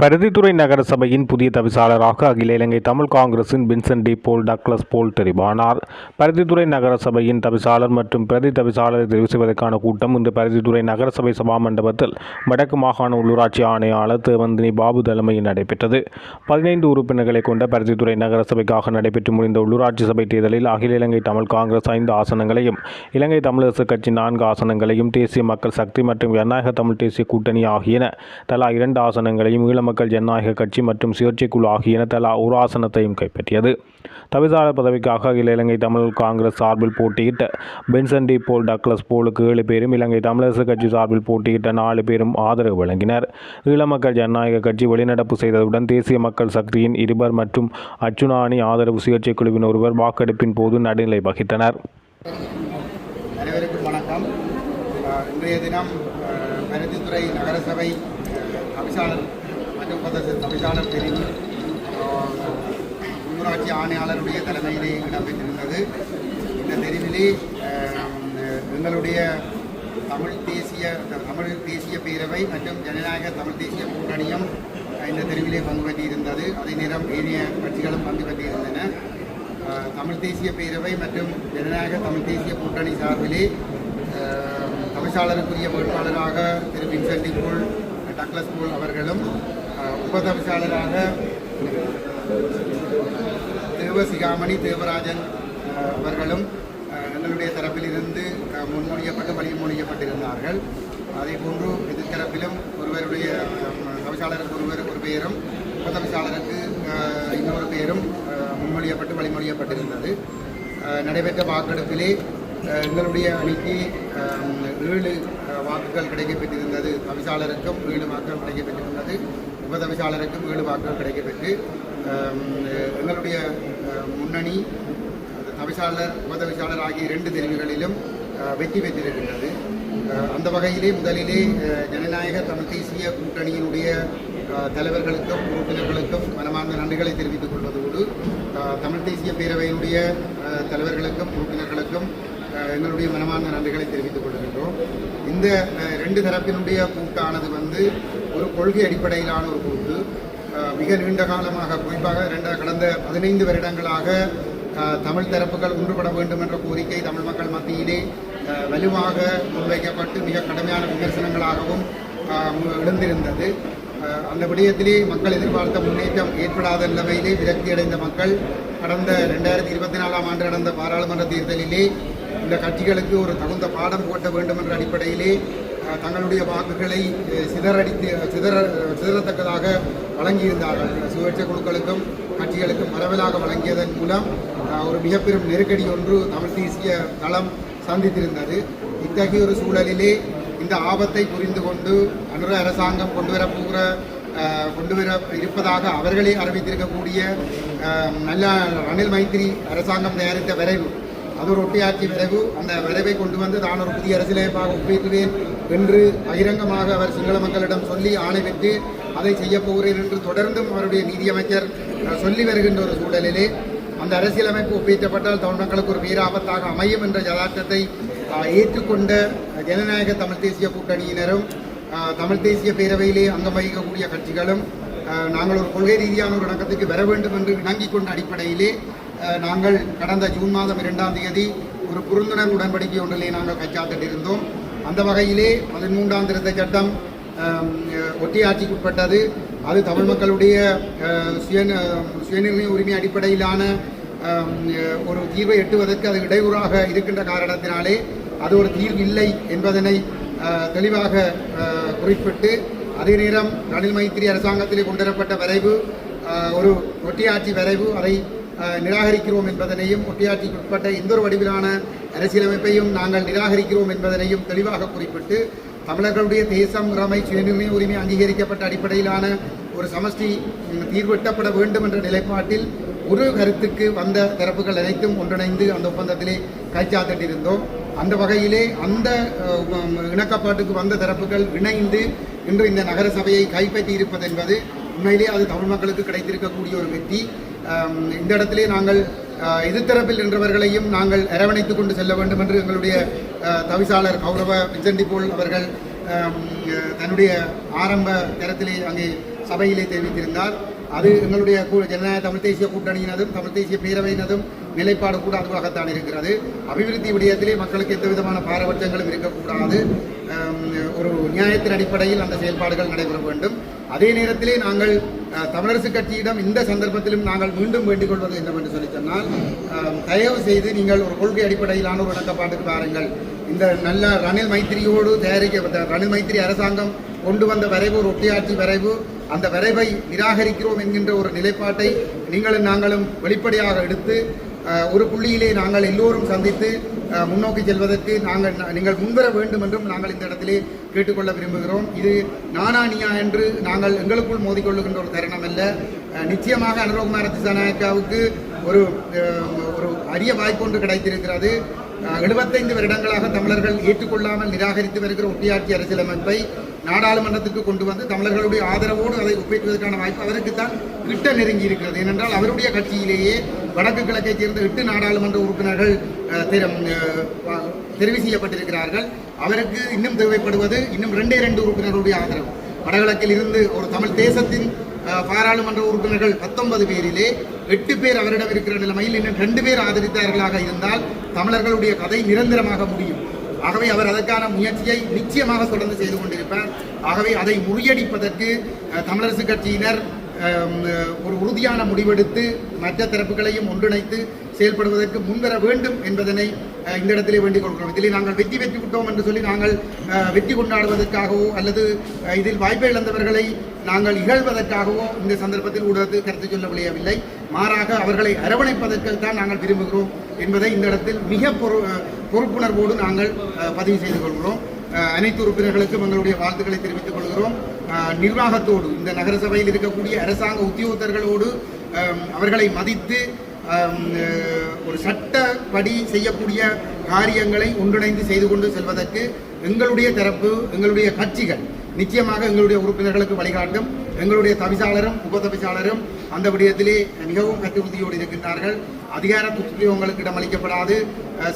பருத்தித்துறை நகர சபையின் புதிய தவிசாளராக அகில இலங்கை தமிழ் காங்கிரசின் Vincent de Paul Douglas Paul தெரிவானார். Paruthithurai நகர சபையின் தவிசாளர் மற்றும் பிரதி தவிசாளரை தெரிவு செய்வதற்கான கூட்டம் இன்று பருத்தித்துறை நகர சபை சபா மண்டபத்தில் வடக்கு மாகாண உள்ளூராட்சி ஆணையாளர் தேவந்தினி பாபு தலைமையில் நடைபெற்றது. பதினைந்து உறுப்பினர்களை கொண்ட பருத்தித்துறை நகர சபைக்காக நடைபெற்று முடிந்த உள்ளூராட்சி சபை தேர்தலில் அகில இலங்கை தமிழ் காங்கிரஸ் ஐந்து ஆசனங்களையும் இலங்கை தமிழரசு கட்சி நான்கு ஆசனங்களையும் தேசிய மக்கள் சக்தி மற்றும் ஜனநாயக தமிழ் தேசிய கூட்டணி ஆகியன தலா இரண்டு ஆசனங்களையும் ஈழ மக்கள் ஜனநாயக கட்சி மற்றும் சுயேட்சை குழு ஆகியன தலா ஒரு ஆசனத்தையும் கைப்பற்றியது. தவிசாளர் பதவிக்காக அகில இலங்கை தமிழ் காங்கிரஸ் சார்பில் போட்டியிட்ட பென்சன் டி போல் டக்ளஸ் போலுக்கு ஏழு பேரும் இலங்கை தமிழரசு கட்சி சார்பில் போட்டியிட்ட நாலு பேரும் ஆதரவு வழங்கினர். ஈழ மக்கள் ஜனநாயக கட்சி வெளிநடப்பு செய்ததுடன் தேசிய மக்கள் சக்தியின் இருவர் மற்றும் அச்சுனானி ஆதரவு சுயேட்சை குழுவின் ஒருவர் வாக்கெடுப்பின் போது நடுநிலை வகித்தனர். அனைவருக்கும் வணக்கம். இன்றைய தினம் பருத்தித்துறை நகரசபை அஹ், தவிசாளர் மற்றும் பிரிவு உள்ளூராட்சி ஆணையாளருடைய தலைமையிலே இடம்பெற்றிருந்தது. இந்த தெரிவிலே எங்களுடைய தமிழ் தேசிய தமிழ் தேசிய பேரவை மற்றும் ஜனநாயக தமிழ் தேசிய கூட்டணியும் இந்த தெருவிலே பங்கு பெற்றிருந்தது. அதே நேரம் ஏனைய கட்சிகளும் பங்கு பெற்றிருந்தன. தமிழ் தேசிய பேரவை மற்றும் ஜனநாயக தமிழ் தேசிய கூட்டணி சார்பிலே தமிழ்ச்சாளருக்குரிய வேட்பாளராக திரு வின்சென்டி போல் டக்ளஸ் போல் அவர்களும் அஹ், தேவசிகாமணி தேவராஜன் அவர்களும் எங்களுடைய தரப்பிலிருந்து அஹ், முன்மொழியப்பட்டு வழிமொழியப்பட்டிருந்தார்கள். அதே போன்று எதிர்த்தரப்பிலும் ஒருவருடைய தவிசாளருக்கு ஒருவர் ஒரு பெயரும் உபதவிசாளருக்கு இன்னொரு பெயரும் முன்மொழியப்பட்டு வழிமொழியப்பட்டிருந்தது. நடைபெற்ற வாக்கெடுப்பிலே எங்களுடைய அணிக்கு ஏழு வாக்குகள் கிடைக்கப்பெற்றிருந்தது. தவிசாளருக்கும் ஏழு வாக்குகள் கிடைக்கப்பெற்றிருந்தது. உபதவிசாளருக்கும் ஏழு வாக்குகள் கிடைக்கப்பெற்று எங்களுடைய முன்னணி தவிசாளர் உபதவிசாளர் ஆகிய இரண்டு தெரிவுகளிலும் வெற்றி பெற்றிருக்கின்றது. அந்த வகையிலே முதலிலே ஜனநாயக தமிழ் தேசிய கூட்டணியினுடைய தலைவர்களுக்கும் உறுப்பினர்களுக்கும் மனமார்ந்த நன்றிகளை தெரிவித்துக் கொள்வதோடு தமிழ் தேசிய பேரவையினுடைய தலைவர்களுக்கும் உறுப்பினர்களுக்கும் எங்களுடைய மனமார்ந்த நன்றிகளை தெரிவித்துக் கொள்கின்றோம். இந்த ரெண்டு தரப்பினுடைய கூட்டானது வந்து ஒரு கொள்கை அடிப்படையிலான ஒரு கூட்டு மிக நீண்ட காலமாக குறிப்பாக ரெண்ட கடந்த பதினைந்து வருடங்களாக தமிழ் தரப்புகள் ஒன்றுபட வேண்டும் என்ற கோரிக்கை தமிழ் மக்கள் மத்தியிலே வலுவாக முன்வைக்கப்பட்டு மிக கடுமையான விமர்சனங்களாகவும் எழுந்திருந்தது. அந்த விடயத்திலே மக்கள் எதிர்பார்த்த முன்னேற்றம் ஏற்படாத நிலைமையிலே விரக்தி அடைந்த மக்கள் கடந்த ரெண்டாயிரத்தி இருபத்தி நாலாம் ஆண்டு நடந்த பாராளுமன்ற தேர்தலிலே இந்த கட்சிகளுக்கு ஒரு தகுந்த பாடம் போட்ட வேண்டும் என்ற அடிப்படையிலே தங்களுடைய வாக்குகளை சிதறடித்து சிதற சிதறத்தக்கதாக வழங்கியிருந்தார்கள். சுயேட்சை குழுக்களுக்கும் கட்சிகளுக்கும் பரவலாக வழங்கியதன் மூலம் ஒரு மிகப்பெரும் நெருக்கடி ஒன்று தமிழ் தேசிய தளம் சந்தித்திருந்தது. இத்தகைய ஒரு சூழலிலே இந்த ஆபத்தை புரிந்து கொண்டு அனுர அரசாங்கம் கொண்டு வரப்போகிற கொண்டு வர இருப்பதாக அவர்களே அறிவித்திருக்கக்கூடிய நல்ல ரணில் மைத்திரி அரசாங்கம் தயாரித்த விரைவு. அது ஒரு ஒட்டியாட்சி விரைவு. அந்த விரைவை கொண்டு வந்து தான் ஒரு புதிய அரசியலமைப்பாக ஒப்பிடுவேன் என்று பகிரங்கமாக அவர் சிங்கள மக்களிடம் சொல்லி ஆணைவிட்டு அதை செய்யப்போகிறேன் என்று தொடர்ந்தும் அவருடைய நீதியமைச்சர் சொல்லி வருகின்ற ஒரு சூழலிலே அந்த அரசியலமைப்பு ஒப்பீட்டப்பட்டால் தமிழ் மக்களுக்கு ஒரு பேராபத்தாக அமையும் என்ற யதார்த்தத்தை ஏற்றுக்கொண்ட ஜனநாயக தமிழ் தேசிய கூட்டணியினரும் தமிழ் தேசிய பேரவையிலே அங்கம் வகிக்கக்கூடிய கட்சிகளும் நாங்கள் ஒரு கொள்கை ரீதியான ஒரு இணக்கத்துக்கு வர வேண்டும் என்று இணங்கிக் கொண்ட அடிப்படையிலே நாங்கள் கடந்த ஜூன் மாதம் இரண்டாம் தேதி ஒரு புரிந்துணர்வு உடன்படிக்கை ஒன்றிலே நாங்கள் கைச்சாத்திட்டிருந்தோம். அந்த வகையிலே பதிமூன்றாம் திருத்த சட்டம் அஹ், ஒட்டியாட்சிக்குட்பட்டது அது தமிழ் மக்களுடைய சுய சுயநிர்ணய உரிமை அடிப்படையிலான ஒரு தீர்வை எட்டுவதற்கு அது இடையூறாக இருக்கின்ற காரணத்தினாலே அது ஒரு தீர்வு இல்லை என்பதனை தெளிவாக குறிப்பிட்டு அதே நேரம் ரணில் மைத்திரி அரசாங்கத்திலே கொண்டுவரப்பட்ட வரைவு ஒரு ஒட்டியாட்சி வரைவு அதை நிராகரிக்கிறோம் என்பதனையும் ஒட்டியாட்சிக்கு உட்பட்ட எந்த ஒரு வடிவிலான அரசியலமைப்பையும் நாங்கள் நிராகரிக்கிறோம் என்பதனையும் தெளிவாக குறிப்பிட்டு தமிழர்களுடைய தேசம் இறமை சுயநிர்ணய உரிமை அங்கீகரிக்கப்பட்ட அடிப்படையிலான ஒரு சமஷ்டி தீர்வெட்டப்பட வேண்டும் என்ற நிலைப்பாட்டில் ஒரு கருத்துக்கு வந்த தரப்புகள் அனைத்தும் ஒன்றிணைந்து அந்த ஒப்பந்தத்திலே கைச்சாத்திட்டிருந்தோம். அந்த வகையிலே அந்த இணக்கப்பாட்டுக்கு வந்த தரப்புகள் இணைந்து இன்று இந்த நகர சபையை கைப்பற்றி இருப்பது என்பது உண்மையிலே அது தமிழ் மக்களுக்கு கிடைத்திருக்கக்கூடிய ஒரு வெற்றி. இந்த இடத்திலே நாங்கள் இது எதிர்த்தரப்பில் நின்றவர்களையும் நாங்கள் அரவணைத்துக் கொண்டு செல்ல வேண்டும் என்று எங்களுடைய தவிசாளர் கௌரவ விஜண்டி அவர்கள் தன்னுடைய ஆரம்ப தரத்திலே அங்கே சபையிலே தெரிவித்திருந்தார். அது எங்களுடைய கூ- ஜனநாயக தமிழ் தேசிய கூட்டணியினதும் தமிழ் தேசிய பேரவையினதும் நிலைப்பாடு கூட அதுவாகத்தான் இருக்கிறது. அபிவிருத்தி விடயத்திலே மக்களுக்கு எந்த விதமான பாரபட்சங்களும் இருக்கக்கூடாது. ஒரு நியாயத்தின் அடிப்படையில் அந்த செயல்பாடுகள் நடைபெற வேண்டும். அதே நேரத்திலே நாங்கள் தமிழரசு கட்சியிடம் இந்த சந்தர்ப்பத்திலும் நாங்கள் மீண்டும் வேண்டிக் கொள்வது என்னவென்று சொல்லி சொன்னால் தயவு செய்து நீங்கள் ஒரு கொள்கை அடிப்படையிலான ஒரு இணக்கப்பாட்டுக்கு பாருங்கள். இந்த நல்ல ரணில் மைத்திரியோடு தயாரிக்கப்பட்ட ரணில் மைத்திரி அரசாங்கம் கொண்டு வந்த வரைவு ஒரு ஒட்டியாட்சி வரைவு அந்த வரைவை நிராகரிக்கிறோம் என்கின்ற ஒரு நிலைப்பாட்டை நீங்களும் நாங்களும் வெளிப்படையாக எடுத்து ஒரு புள்ளியிலே நாங்கள் எல்லோரும் சந்தித்து முன்னோக்கி செல்வதற்கு நாங்கள் நீங்கள் முன்வர வேண்டும் என்றும் நாங்கள் இந்த இடத்திலே கேட்டுக்கொள்ள விரும்புகிறோம். இது நானா நீயா என்று நாங்கள் எங்களுக்குள் மோதிக்கொள்ளுகின்ற ஒரு தருணம் அல்ல. நிச்சயமாக அனுரகுமார திசாநாயக்காவுக்கு ஒரு ஒரு அரிய வாய்ப்பு ஒன்று கிடைத்திருக்கிறது. எழுபத்தைந்து வருடங்களாக தமிழர்கள் ஏற்றுக்கொள்ளாமல் நிராகரித்து வருகிற ஒட்டியாட்சி அரசியலமைப்பை நாடாளுமன்றத்துக்கு கொண்டு வந்து தமிழர்களுடைய ஆதரவோடு அதை ஒப்பேற்றுவதற்கான வாய்ப்பு அவருக்கு தான் கிட்ட நெருங்கி இருக்கிறது. ஏனென்றால் அவருடைய கட்சியிலேயே வடக்கு கிழக்கைச் சேர்ந்த எட்டு நாடாளுமன்ற உறுப்பினர்கள் தெரிவு செய்யப்பட்டிருக்கிறார்கள். அவருக்கு இன்னும் தேவைப்படுவது இன்னும் ரெண்டே ரெண்டு உறுப்பினருடைய ஆதரவு. வடகிழக்கில் இருந்து ஒரு தமிழ் தேசத்தின் பாராளுமன்ற உறுப்பினர்கள் பத்தொன்பது பேரிலே எட்டு பேர் அவரிடம் இருக்கிற நிலைமையில் இன்னும் ரெண்டு பேர் ஆதரித்தார்களாக இருந்தால் தமிழர்களுடைய கதை நிரந்தரமாக முடியும். ஆகவே அவர் அதற்கான முயற்சியை நிச்சயமாக தொடர்ந்து செய்து கொண்டிருப்பார். ஆகவே அதை முறியடிப்பதற்கு தமிழரசு கட்சியினர் ஒரு உறுதியான முடிவெடுத்து மற்ற தரப்புகளையும் ஒன்றிணைத்து செயல்படுவதற்கு முன்வர வேண்டும் என்பதனை இந்த இடத்திலே வேண்டிக் கொள்கிறோம். இதிலே நாங்கள் வெற்றி பெற்று விட்டோம் என்று சொல்லி நாங்கள் வெற்றி கொண்டாடுவதற்காகவோ அல்லது இதில் வாய்ப்பை இழந்தவர்களை நாங்கள் இகழ்வதற்காகவோ இந்த சந்தர்ப்பத்தில் ஊடகத்தில் கருத்து சொல்ல முடியவில்லை. மாறாக அவர்களை அரவணைப்பதற்கு தான் நாங்கள் விரும்புகிறோம் என்பதை இந்த இடத்தில் மிக பொறு பொறுப்புணர்வோடு நாங்கள் பதிவு செய்து கொள்கிறோம். அனைத்து உறுப்பினர்களுக்கும் எங்களுடைய வாழ்த்துக்களை தெரிவித்துக் கொள்கிறோம். நிர்வாகத்தோடு இந்த நகரசபையில் இருக்கக்கூடிய அரசாங்க உத்தியோகத்தர்களோடு அவர்களை மதித்து ஒரு சட்டப்படி செய்யக்கூடிய காரியங்களை ஒன்றிணைந்து செய்து கொண்டு செல்வதற்கு எங்களுடைய தரப்பு எங்களுடைய கட்சிகள் நிச்சயமாக எங்களுடைய உறுப்பினர்களுக்கு வழிகாட்டும். எங்களுடைய தவிசாளரும் உபதவிசாளரும் அந்த விடயத்திலே மிகவும் கட்டுறுதியோடு இருக்கின்றார்கள். அதிகார துஷ்பிரயோகங்களுக்கு இடமளிக்கப்படாது.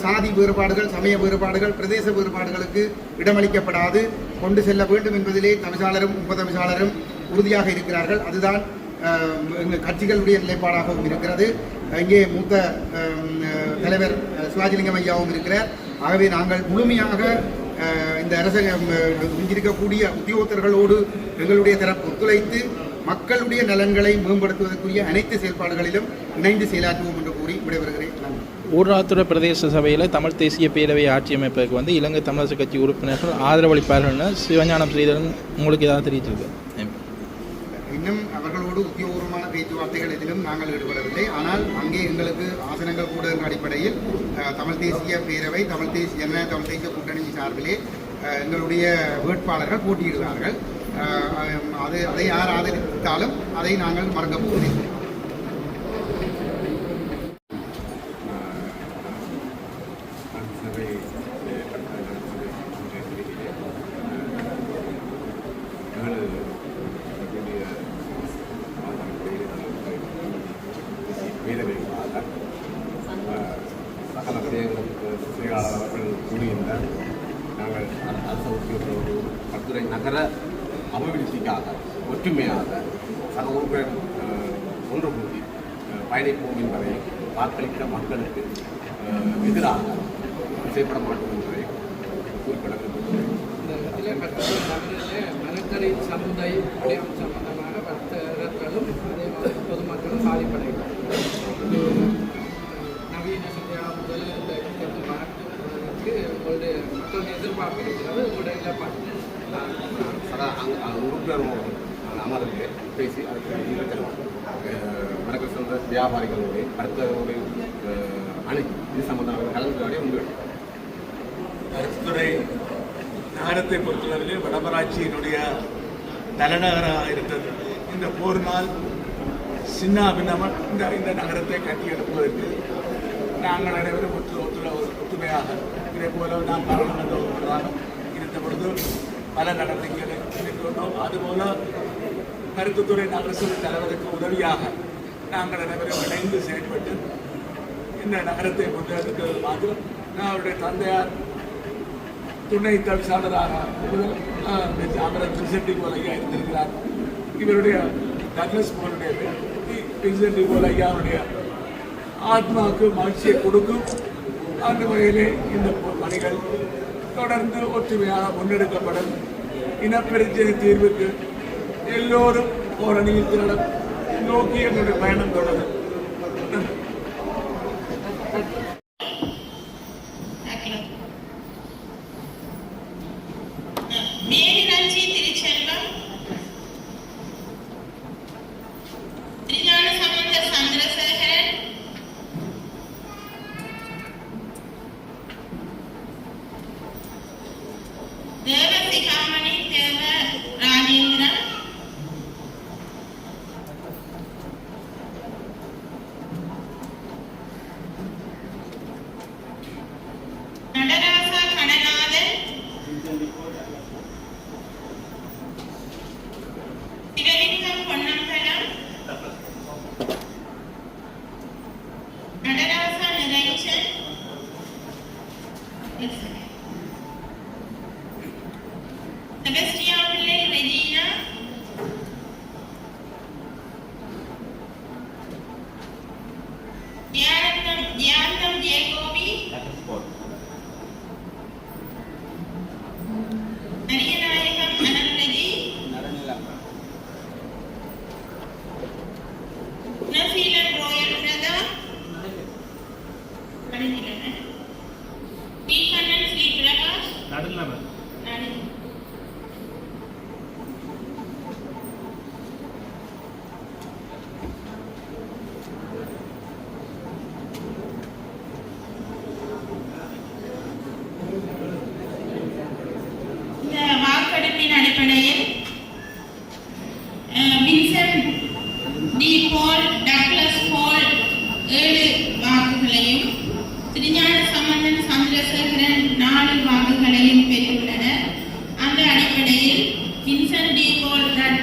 சாதி வேறுபாடுகள் சமய வேறுபாடுகள் பிரதேச வேறுபாடுகளுக்கு இடமளிக்கப்படாது. கொண்டு செல்ல வேண்டும் என்பதிலே தவிசாளரும் உபதவிசாளரும் உறுதியாக இருக்கிறார்கள். அதுதான் எங்கள் கட்சிகளுடைய நிலைப்பாடாகவும் இருக்கிறது. இங்கே மூத்த தலைவர் சிவாஜிலிங்கம் ஐயாவும் இருக்கிறார். ஆகவே நாங்கள் முழுமையாக இந்த அரசு இருக்கக்கூடிய உத்தியோகத்தர்களோடு எங்களுடைய தரப்பு ஒத்துழைத்து மக்களுடைய நலன்களை மேம்படுத்துவதற்குரிய அனைத்து செயல்பாடுகளிலும் இணைந்து செயலாற்றுவோம் என்று கூறி விடைபெறுகிறேன். ஊராத்துறை பிரதேச சபையில் தமிழ் தேசிய பேரவை ஆட்சி அமைப்பதற்கு வந்து இலங்கை தமிழரசு கட்சி உறுப்பினர்கள் ஆதரவளிப்பார்கள்னு சிவஞானம் ஸ்ரீதரன் உங்களுக்கு ஏதாவது தெரிவிச்சிருக்கு நாங்கள் ஈடுபடவில்லை. ஆனால் அங்கே எங்களுக்கு ஆசனங்கள் கூட என்ற அடிப்படையில் அஹ், தமிழ் தேசிய பேரவை தமிழ் தேசிய என்ன தமிழ் தேசிய கூட்டணி சார்பிலே எங்களுடைய வேட்பாளர்கள் போட்டியிடுவார்கள். அது அதை யார் ஆதரித்தாலும் அதை நாங்கள் மறக்கப் போவதில்லை. கட்டுரை நகர அபிவிருத்திக்காக ஒற்றுமையாக சக உறுப்பினர் ஒன்று கூடி பயணிப்போம் என்பதை வாக்களிக்கிற மக்களுக்கு எதிராக செயல்பட மாட்டோம் என்பதை குறிப்பிட விரும்புகிறேன் இந்த இடத்துல கட்டளை சமுதாய விடயம் சம்பந்தமாக வர்த்தகர்களும் அதே மாதிரி பொதுமக்களும் பாதிப்படைகிறார் நவீன சந்தையா முதல் இந்த இடத்தை உங்களுடைய மக்களுடைய எதிர்பார்ப்பு இருக்கிறது உங்களுடைய நிலைப்பாடு அதான் அங்கே அந்த உறுப்பினர் அமர்ந்து பேசி அதுக்கு தருவாங்க வடக்கு சொந்த வியாபாரிகளோடு அடுத்தவர்களுடைய அணுகி இது சம்பந்தமாக கலந்துரையாடி உண்டு கருத்துறை நகரத்தை பொறுத்தளவிலே வடமராட்சியினுடைய தலைநகராக இருந்தது. இந்த போரினால் சின்ன அபிநமன் இந்த இந்த நகரத்தை கட்டியெடுப்பதற்கு நாங்கள் அனைவரும் ஒற்று ஒத்துழ ஒத்துமையாக இதே போல நாம் பாராளுமன்ற உறுப்பினராக இருந்த பொழுது பல நடவடிக்கைகளை மேற்கொண்டோம் அதுபோல கருத்துத்துறை நகரசபை தலைவருக்கு உதவியாக நாங்கள் அனைவரும் இணைந்து செயல்பட்டு இந்த நகரத்தை முன்னெடுக்கிறது மாத்திரம் நான் அவருடைய தந்தையார் துணை தவிசாளராக முதல் அமரர் திருசெட்டி போலையா இருந்திருக்கிறார். இவருடைய டக்லஸ் போலுடைய பின்சென்ட் போல் ஆத்மாவுக்கு மகிழ்ச்சியை கொடுக்கும். அந்த வகையிலே இந்த பணிகள் தொடர்ந்து ஒற்றுமையாக முன்னெடுக்கப்படும் இனப்பிரச்சனை தீர்வுக்கு எல்லோரும் ஓரணியில் திரளும் நோக்கி எங்களுடைய பயணம் தொடரும். செபஸ்டியா பிள்ளை ரெஜினா தியானந்தம் நரியநாயகம் அனந்தஜி நசீலன் ரோயல் பிரதா அணிந்திலன பி கண்ணன் ஸ்ரீ பிரகாஷ் இந்த வாக்கெடுப்பின் அடிப்படையில் அஹ், Vincent de Paul Douglas Paul ஏழு வாக்குகளையும் திருஞான சம்பந்தன் சந்திரசேகரன் நாலு வாக்குகளையும் பெற்றுள்ளனர். அந்த அடிப்படையில் வின்சன் டி. பால் ரட்